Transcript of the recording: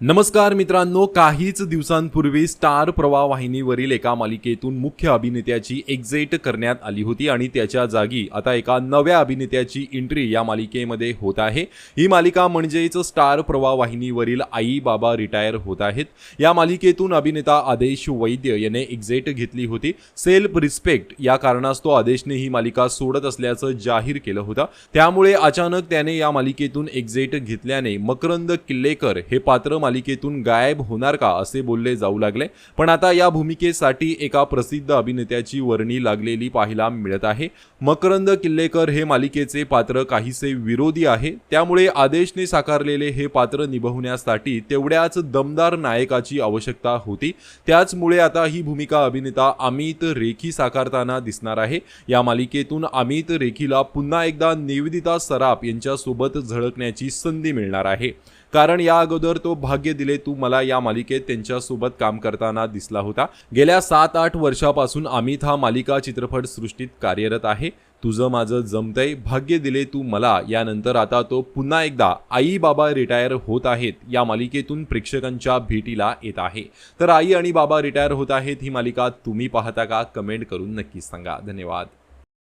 नमस्कार मित्रांनो काहीच दिवसांपूर्वी स्टार प्रवाह वाहिनीवरील एका मालिकेतून मुख्य अभिनेत्याची एक्झिट करण्यात आली होती आणि त्याच्या जागी आता एका नव्या अभिनेत्याची एंट्री या मालिकेमध्ये होत आहे. ही मालिका म्हणजेच स्टार प्रवाह वाहिनीवरील आई बाबा रिटायर होत आहेत. या मालिकेतून अभिनेता आदेश वैद्य याने एक्झिट घेतली होती. सेल्फ रिस्पेक्ट या कारणास्तव आदेशने ही मालिका सोडत असल्याचं जाहीर केलं होतं. त्यामुळे अचानक त्याने या मालिकेतून एक्झिट घेतल्याने मकरंद किल्लेकर हे पात्र मालिकेतून गायब होणार का असे बोलले जाऊ लागले. पण आता या भूमिकेसाठी एका प्रसिद्ध अभिनेत्याची वर्णी लागलेली पाहायला मिळत आहे. मकरंद किल्लेकर हे मालिकेचे पात्र काहीसे विरोधी आहे. त्यामुळे आदेशने साकारलेले हे पात्र निभवण्यासाठी तेवढ्याच दमदार नायकाची आवश्यकता होती. त्याचमुळे आता ही भूमिका अभिनेता अमित रेखी साकारताना दिसणार आहे. या मालिकेतून अमित रेखीला पुन्हा एकदा निवेदिता सराफ यांच्यासोबत झळकण्याची संधी मिळणार आहे. कारण या अगोदर तो भाग्य दिले तू मला या मालिकेत त्यांच्यासोबत काम करताना दिसला होता. गेल्या सात आठ वर्षापासून अमित हा मालिका चित्रपट सृष्टीत कार्यरत आहे. तुझं माझं जमतंय. भाग्य दिले तू मला. यानंतर आता तो पुन्हा एकदा आई बाबा रिटायर होत आहेत. या मालिकेतून प्रेक्षकांच्या भेटीला येत आहे. तर आई आणि बाबा रिटायर होत आहेत ही मालिका तुम्ही पाहता का? कमेंट करून नक्कीच सांगा. धन्यवाद.